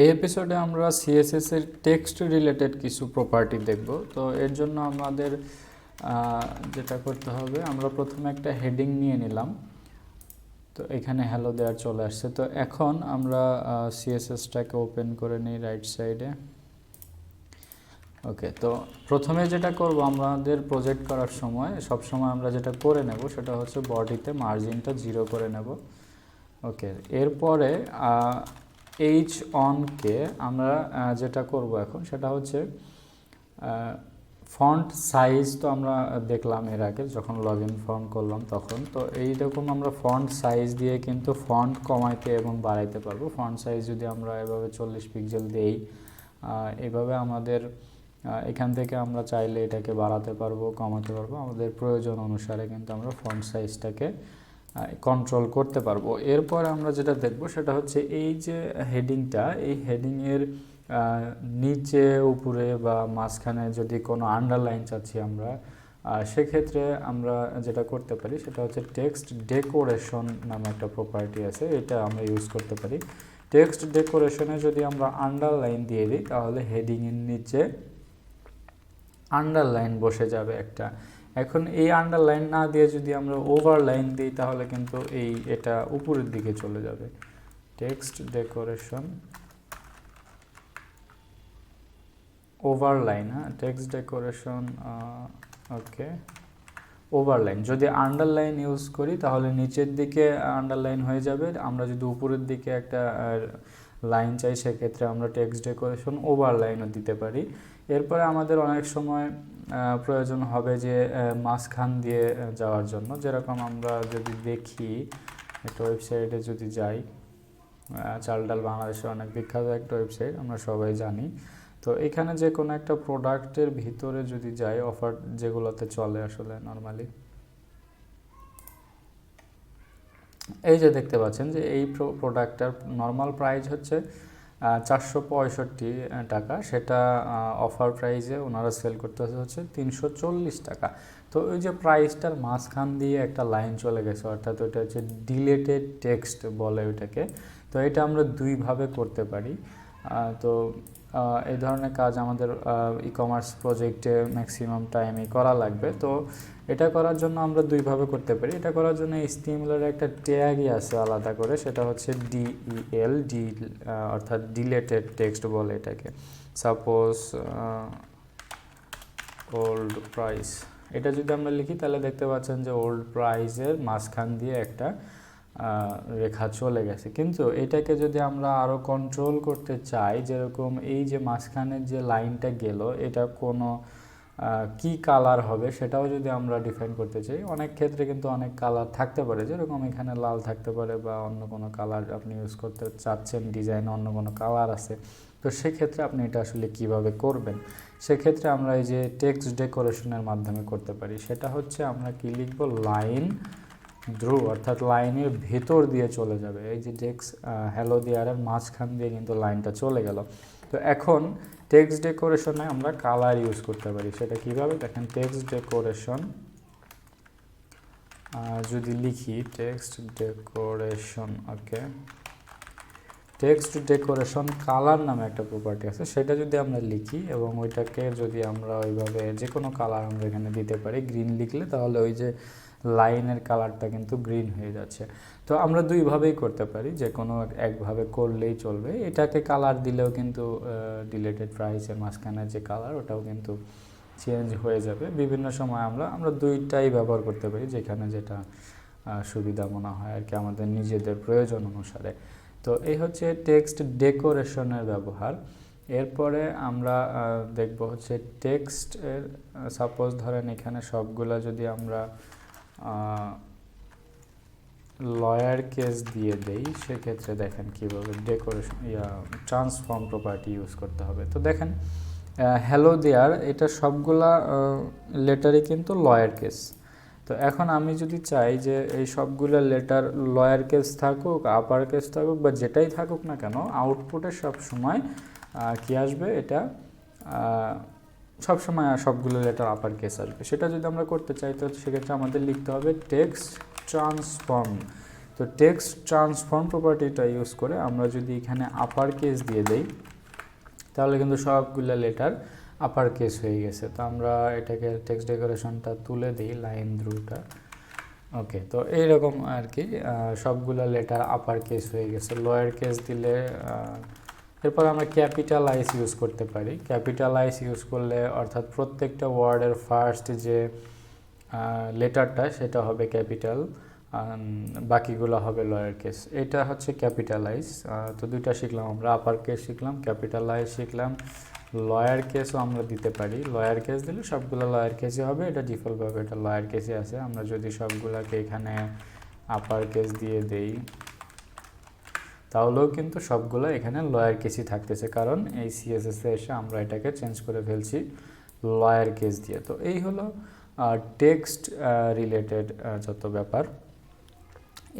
এই এপিসোডে আমরা সিএসএস এর টেক্সট রিলেটেড কিছু প্রপার্টি দেখব। তো এর জন্য আমাদের যেটা করতে হবে, আমরা প্রথমে একটা হেডিং নিয়ে নিলাম। তো এখানে হ্যালো দেওয়ার চলে আসছে। তো এখন আমরা সিএসএসটাকে ওপেন করে নিই রাইট সাইডে ওকে তো প্রথমে যেটা করব আমাদের প্রজেক্ট করার সময় সব সময় আমরা যেটা করে নেব সেটা হচ্ছে বডিতে মার্জিনটা জিরো করে নেব। ওকে এরপরে এইচ অনকে আমরা যেটা করব এখন সেটা হচ্ছে ফন্ট সাইজ তো আমরা দেখলাম এর আগে, যখন লগ ইন ফর্ম করলাম তখন। তো এইরকম আমরা ফন্ট সাইজ দিয়ে কিন্তু ফন্ট কমাইতে এবং বাড়াইতে পারব। ফন্ট সাইজ যদি আমরা এভাবে চল্লিশ পিক্সেল দিই এভাবে আমাদের এখান থেকে আমরা চাইলে এটাকে বাড়াতে পারব, কমাতে পারব। আমাদের প্রয়োজন অনুসারে কিন্তু আমরা ফন্ট সাইজটাকে কন্ট্রোল করতে পারব। এরপর আমরা যেটা দেখব সেটা হচ্ছে এই যে হেডিংটা এই হেডিংয়ের নিচে, উপরে বা মাঝখানে যদি কোনো আন্ডারলাইন চাচ্ছি আমরা সেক্ষেত্রে আমরা যেটা করতে পারি সেটা হচ্ছে টেক্সট ডেকোরেশন নামে একটা প্রপার্টি আছে, এটা আমরা ইউজ করতে পারি। টেক্সট ডেকোরেশনে যদি আমরা আন্ডারলাইন দিয়ে দিই, তাহলে হেডিংয়ের নিচে আন্ডারলাইন বসে যাবে একটা। এখন এই আন্ডারলাইন না দিয়ে যদি আমরা ওভারলাইন দিই, তাহলে কিন্তু এই এটা উপরের দিকে চলে যাবে। টেক্সট ডেকোরেশন ওভারলাইন হ্যাঁ? টেক্সট ডেকোরেশন ওকে ওভারলাইন যদি আন্ডারলাইন ইউজ করি, তাহলে নিচের দিকে আন্ডারলাইন হয়ে যাবে। আমরা যদি উপরের দিকে একটা লাইন চাই, সেক্ষেত্রে আমরা টেক্সট ডেকোরেশন ওভার লাইনও দিতে পারি। এরপরে আমাদের অনেক সময় প্রয়োজন হবে যে মাঝখান দিয়ে যাওয়ার জন্য। যেরকম আমরা যদি দেখি, একটা ওয়েবসাইটে যদি যাই চাল ডাল বাংলাদেশের অনেক বিখ্যাত একটা ওয়েবসাইট আমরা সবাই জানি। তো এখানে যে কোনো একটা প্রোডাক্টের ভিতরে যদি যাই অফার যেগুলোতে চলে আসলে নর্মালি এই যে দেখতে পাচ্ছেন যে এই প্রোডাক্টটার নর্মাল প্রাইস হচ্ছে চারশো পঁয়ষট্টি টাকা। সেটা অফার প্রাইসে ওনারা সেল করতে হচ্ছে তিনশো চল্লিশ টাকা। তো ওই যে প্রাইসটার মাঝখান দিয়ে একটা লাইন চলে গেছে, অর্থাৎ ওইটা হচ্ছে ডিলেটেড টেক্সট বলে ওইটাকে। তো এটা আমরা দুইভাবে করতে পারি। তো এই ধরনের কাজ আমাদের ই কমার্স প্রজেক্টে ম্যাক্সিমাম টাইমে করা লাগবে। তো, এটা করার জন্য আমরা দুইভাবে করতে পারি। এটা করার জন্য স্টিমুলার একটা ট্যাগই আছে আলাদা করে, সেটা হচ্ছে ডিইএল ডি অর্থাৎ ডিলেটেড টেক্সট বলে এটাকে। সাপোজ ওল্ড প্রাইস এটা যদি আমরা লিখি, তাহলে দেখতে পাচ্ছেন যে ওল্ড প্রাইসের মাঝখান দিয়ে একটা রেখা চলে গেছে। কিন্তু এটাকে যদি আমরা আরও কন্ট্রোল করতে চাই, যেরকম এই যে মাঝখানের যে লাইনটা গেল, এটা কোনো কি কালার হবে সেটাও যদি আমরা ডিফাইন করতে চাই, অনেক ক্ষেত্রে কিন্তু অনেক কালার থাকতে পারে। যেরকম এখানে লাল থাকতে পারে বা অন্য কোনো কালার আপনি ইউজ করতে চাচ্ছেন ডিজাইন অন্য কোনো কালার আছে। তো সেক্ষেত্রে আপনি এটা আসলে কীভাবে করবেন? সেক্ষেত্রে আমরা এই যে টেক্সট ডেকোরেশনের মাধ্যমে করতে পারি। সেটা হচ্ছে আমরা কি লিখব? লাইন দ্রু অর্থাৎ লাইনের ভেতর দিয়ে চলে যাবে। এই যে টেক্স হ্যালো দেয়ারের মাঝখান দিয়ে কিন্তু লাইনটা চলে গেল। তো এখন টেক্সট ডেকোরেশনে আমরা কালার ইউজ করতে পারি। সেটা কীভাবে? দেখেন টেক্সট ডেকোরেশন যদি লিখি text decoration okay text decoration colour নামে একটা প্রপার্টি আছে। সেটা যদি আমরা লিখি এবং ওইটাকে যদি আমরা ওইভাবে যে কোনো কালার আমরা এখানে দিতে পারি গ্রিন লিখলে, তাহলে ওই যে লাইনের কালারটা কিন্তু গ্রিন হয়ে যাচ্ছে। তো আমরা দুইভাবেই করতে পারি, যে কোনো একভাবে করলেই চলবে। এটাকে কালার দিলেও কিন্তু ডিলেটেড প্রাইসের মাঝখানে যে কালার, ওটাও কিন্তু চেঞ্জ হয়ে যাবে। বিভিন্ন সময় আমরা আমরা দুইটাই ব্যবহার করতে পারি, যেখানে যেটা সুবিধা মনে হয় আর কি, আমাদের নিজেদের প্রয়োজন অনুসারে। তো এই হচ্ছে টেক্সট ডেকোরেশনের ব্যবহার। এরপরে আমরা দেখব হচ্ছে টেক্সটের সাপোজ ধরেন এখানে সবগুলা যদি আমরা লয়ার কেস দিয়ে দেই, সেক্ষেত্রে দেখেন কীভাবে ডেকোরেশন ইয়া ট্রান্সফর্ম প্রপার্টি ইউজ করতে হবে। তো দেখেন হ্যালো দেয়ার এটা সবগুলা লেটারই কিন্তু লয়ার কেস তো এখন আমি যদি চাই যে এই সবগুলো লেটার লয়ার কেস থাকুক আপার কেস থাকুক বা যেটাই থাকুক না কেন আউটপুটে সব সময় কি আসবে এটা সব সময় সবগুলো লেটার আপার কেস আসবে। সেটা যদি আমরা করতে চাই তো সেক্ষেত্রে আমাদের লিখতে হবে টেক্সট ট্রান্সফর্ম তো টেক্সট ট্রান্সফর্ম প্রপার্টিটা ইউজ করে আমরা যদি এখানে আপার কেস দিয়ে দেই, তাহলে কিন্তু সবগুলো লেটার আপার কেস হয়ে গেছে। তো আমরা এটাকে টেক্সট ডেকোরেশনটা তুলে দিই লাইন দ্রুটা ওকে তো এইরকম আর কি সবগুলো লেটার আপার কেস হয়ে গেছে। লোয়ার কেস দিলে এরপর আমরা ক্যাপিটালাইজ ইউজ করতে পারি। ক্যাপিটালাইজ ইউজ করলে অর্থাৎ প্রত্যেকটা ওয়ার্ডের ফার্স্ট যে লেটারটা সেটা হবে ক্যাপিটাল বাকিগুলো হবে লয়ার কেস এটা হচ্ছে ক্যাপিটালাইজ তো দুইটা শিখলাম আমরা। আপার কেস শিখলাম ক্যাপিটালাইজ শিখলাম। লয়ার কেসও আমরা দিতে পারি। লয়ার কেস দিলে সবগুলো লয়ার কেসই হবে। এটা ডিফল্টভাবে এটা লয়ার কেসে আছে। আমরা যদি সবগুলোকে এখানে আপার কেস দিয়ে দেই তাহলেও কিন্তু সবগুলো এখানে লয়ার কেসই থাকতেছে। কারণ এই সিএসএস এসে আমরা এটাকে চেঞ্জ করে ফেলছি লয়ার কেস দিয়ে। তো এই হলো টেক্সট রিলেটেড যত ব্যাপার।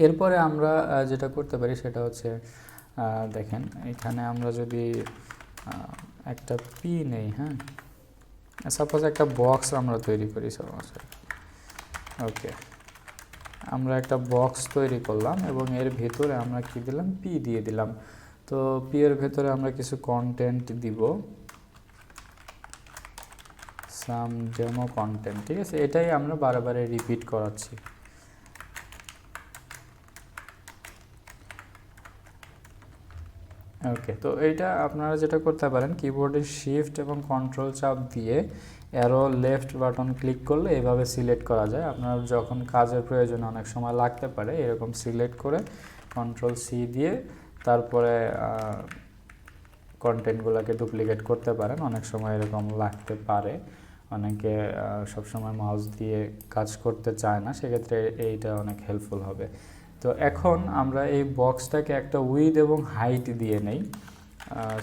এরপরে আমরা যেটা করতে পারি সেটা হচ্ছে দেখেন, এখানে আমরা যদি একটা পি নেই হ্যাঁ? সাপোজ একটা বক্স আমরা তৈরি করি সাপোজ ওকে আমরা একটা বক্স তৈরি করলাম এবং এর ভেতরে আমরা কি দিলাম? পি দিয়ে দিলাম। তো পি এর ভেতরে আমরা কিছু কন্টেন্ট দিব। সাম ডেমো কন্টেন্ট ঠিক আছে? এটাই আমরা বারে বারে রিপিট করাচ্ছি। ওকে তো এইটা আপনারা যেটা করতে পারেন কিবোর্ডের শিফট এবং কন্ট্রোল চাপ দিয়ে অ্যারো লেফট বাটন ক্লিক করলে এভাবে সিলেক্ট করা যায়। আপনার যখন কাজের প্রয়োজন অনেক সময় লাগতে পারে, এরকম সিলেক্ট করে কন্ট্রোল সি দিয়ে তারপরে কন্টেন্টগুলোকে ডুপ্লিকেট করতে পারেন। অনেক সময় এরকম লাগতে পারে। অনেকে সবসময় মাউস দিয়ে কাজ করতে চায় না, সেক্ষেত্রে এইটা অনেক হেল্পফুল হবে। তো এখন আমরা এই বক্সটাকে একটা উইথ এবং হাইট দিয়ে নেই।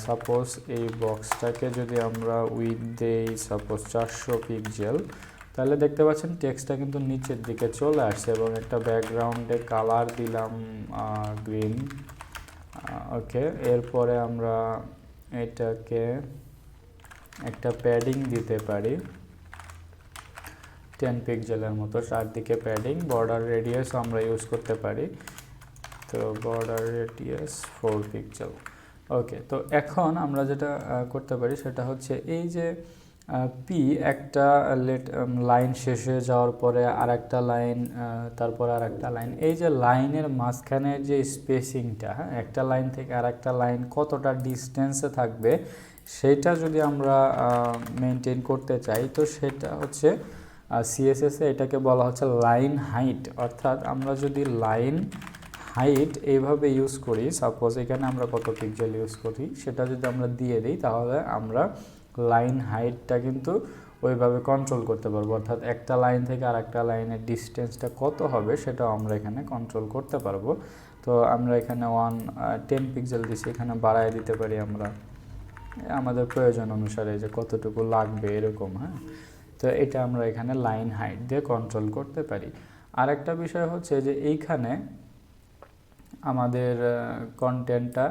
সাপোজ এই বক্সটাকে যদি আমরা উইথ দেই সাপোজ চারশো পিক্সেল তাহলে দেখতে পাচ্ছেন টেক্সটটা কিন্তু নিচের দিকে চলে আসছে এবং একটা ব্যাকগ্রাউন্ডে কালার দিলাম গ্রিন ওকে এরপরে আমরা এটাকে একটা প্যাডিং দিতে পারি। টেন পিক্সেলের মতো চারদিকে প্যাডিং বর্ডার রেডিয়াস আমরা ইউজ করতে পারি। তো border radius four pixel okay তো এখন আমরা যেটা করতে পারি সেটা হচ্ছে এই যে পি একটা লেট লাইন শেষ হয়ে যাওয়ার পরে আর একটা লাইন তারপরে আর একটা লাইন এই যে লাইনের মাঝখানের যে স্পেসিংটা হ্যাঁ একটা লাইন থেকে আর একটা লাইন কতটা ডিস্টেন্সে থাকবে, সেটা যদি আমরা মেনটেন করতে চাই, তো সেটা হচ্ছে সিএসএসে এটাকে বলা হচ্ছে লাইন হাইট অর্থাৎ আমরা যদি লাইন হাইট এইভাবে ইউজ করি সাপোজ এখানে আমরা কত পিক্সেল ইউজ করি, সেটা যদি আমরা দিয়ে দিই, তাহলে আমরা লাইন হাইটটা কিন্তু ওইভাবে কন্ট্রোল করতে পারব। অর্থাৎ একটা লাইন থেকে আর একটা লাইনের ডিস্টেন্সটা কত হবে, সেটাও আমরা এখানে কন্ট্রোল করতে পারব। তো আমরা এখানে ওয়ান টেন পিক্সেল দিচ্ছি এখানে বাড়ায় দিতে পারি আমরা। আমাদের প্রয়োজন অনুসারে যে কতটুকু লাগবে এরকম হ্যাঁ? তো এটা আমরা এখানে লাইন হাইট দিয়ে কন্ট্রোল করতে পারি। আরেকটা বিষয় হচ্ছে যে এইখানে আমাদের কন্টেন্টটা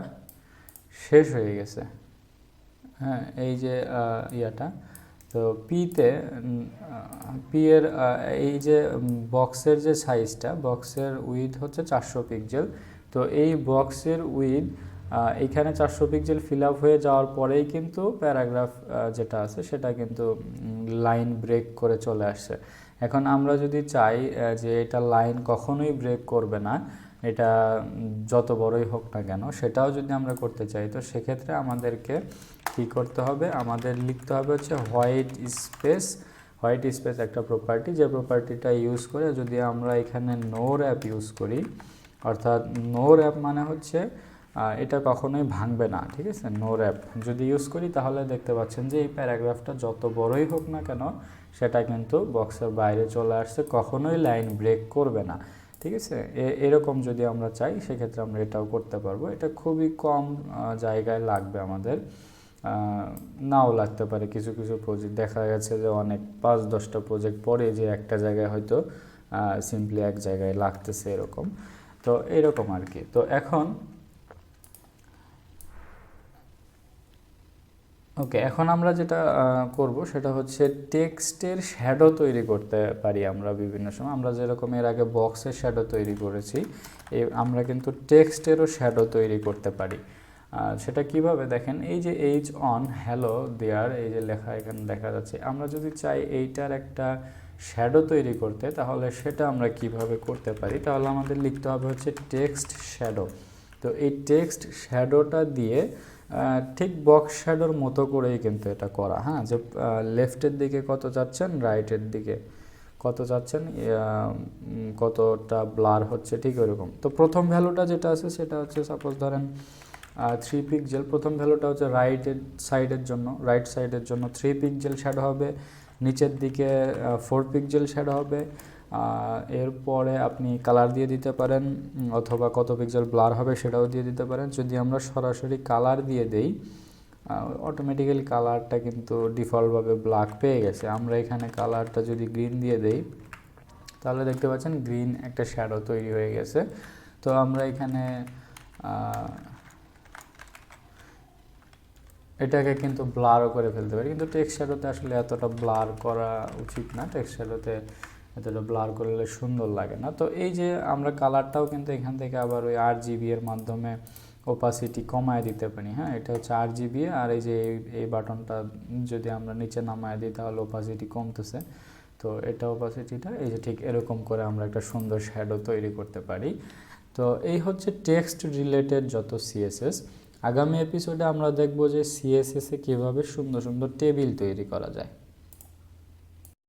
শেষ হয়ে গেছে। হ্যাঁ এই যে ইয়াটা। তো পিতে পি এর এই যে বক্সের যে সাইজটা বক্সের উইথ হচ্ছে চারশো পিক্সেল তো এই বক্সের উইথ এইখানে চারশো পিক্সেল ফিল আপ হয়ে যাওয়ার পরেই কিন্তু প্যারাগ্রাফ যেটা আছে সেটা কিন্তু লাইন ব্রেক করে চলে আসছে। এখন আমরা যদি চাই যে এটা লাইন কখনোই ব্রেক করবে না, এটা যত বড়ই হোক না কেন, সেটাও যদি আমরা করতে চাই, তো সেক্ষেত্রে আমাদেরকে কি করতে হবে? আমাদের লিখতে হবে হচ্ছে হোয়াইট স্পেস হোয়াইট স্পেস একটা প্রপার্টি যে প্রপার্টিটা ইউজ করে যদি আমরা এখানে নোর অ্যাপ ইউজ করি, অর্থাৎ নোর অ্যাপ মানে হচ্ছে এটা কখনোই ভাঙবে না, ঠিক আছে? নো র্যাপ যদি ইউজ করি, তাহলে দেখতে পাচ্ছেন যে এই প্যারাগ্রাফটা যত বড়ই হোক না কেন, সেটা কিন্তু বক্সের বাইরে চলে আসছে, কখনোই লাইন ব্রেক করবে না, ঠিক আছে? এরকম যদি আমরা চাই, সেক্ষেত্রে আমরা এটাও করতে পারব। এটা খুবই কম জায়গায় লাগবে আমাদের। নাও লাগতে পারে কিছু কিছু প্রজেক্ট দেখা গেছে যে অনেক পাঁচ, দশটা প্রজেক্ট পরে যে একটা জায়গায় হয়তো সিম্পলি এক জায়গায় লাগতেছে এরকম। তো এরকম আর কি। তো এখন ওকে এখন আমরা যেটা করব সেটা হচ্ছে টেক্সটের শ্যাডো তৈরি করতে পারি আমরা বিভিন্ন সময়। আমরা যেরকম এর আগে বক্সের শ্যাডো তৈরি করেছি এই আমরা কিন্তু টেক্সটেরও শ্যাডো তৈরি করতে পারি। সেটা কীভাবে? দেখেন, এই যে এইচ অন হ্যালো দেয়ার এই যে লেখা এখানে দেখা যাচ্ছে। আমরা যদি চাই এইটার একটা শ্যাডো তৈরি করতে, তাহলে সেটা আমরা কীভাবে করতে পারি? তাহলে আমাদের লিখতে হবে হচ্ছে টেক্সট শ্যাডো তো এই টেক্সট শ্যাডোটা দিয়ে ঠিক বক্স শ্যাডোর মতো করেই কিন্তু এটা করা হ্যাঁ? যে লেফটের দিকে কত চাচ্ছেন রাইটের দিকে কত উম, কতটা ব্লার হচ্ছে ঠিক ওরকম তো প্রথম ভ্যালুটা যেটা আছে সেটা হচ্ছে সাপোজ ধরেন থ্রি পিক্সেল প্রথম ভ্যালুটা হচ্ছে রাইটের সাইডের জন্য রাইট সাইডের জন্য থ্রি পিক্সেল শ্যাডো হবে নিচের দিকে ফোর পিক্সেল শ্যাডো হবে এরপরে আপনি কালার দিয়ে দিতে পারেন অথবা কত পিক্সেল ব্লার হবে সেটাও দিয়ে দিতে পারেন। যদি আমরা সরাসরি কালার দিয়ে দেই অটোমেটিক্যালি কালারটা কিন্তু ডিফল্টভাবে ব্ল্যাক পেয়ে গেছে। আমরা এখানে কালারটা যদি গ্রিন দিয়ে দেই, তাহলে দেখতে পাচ্ছেন গ্রিন একটা শ্যাডো তৈরি হয়ে গেছে। তো আমরা এখানে এটাকে কিন্তু ব্লারও করে ফেলতে পারি। কিন্তু টেক্সট শ্যাডোতে আসলে এতটা ব্লার করা উচিত না। টেক্সট শ্যাডোতে এতটা ব্লার করলে সুন্দর লাগে না। তো এই যে আমরা কালারটাও কিন্তু এখান থেকে আবার ওই আর জিবি এর মাধ্যমে ওপাসিটি কমায় দিতে পারি হ্যাঁ? এটা হচ্ছে আর জিবি আর এই যে এই- এই বাটনটা যদি আমরা নিচে নামায় দিই তাহলে ওপাসিটি কমতেছে। তো এটা ওপাসিটিটা এই যে ঠিক এরকম করে আমরা একটা সুন্দর শ্যাডো তৈরি করতে পারি। তো এই হচ্ছে টেক্সট রিলেটেড যত সিএসএস আগামী এপিসোডে আমরা দেখব যে সিএসএসে কীভাবে সুন্দর সুন্দর টেবিল তৈরি করা যায়।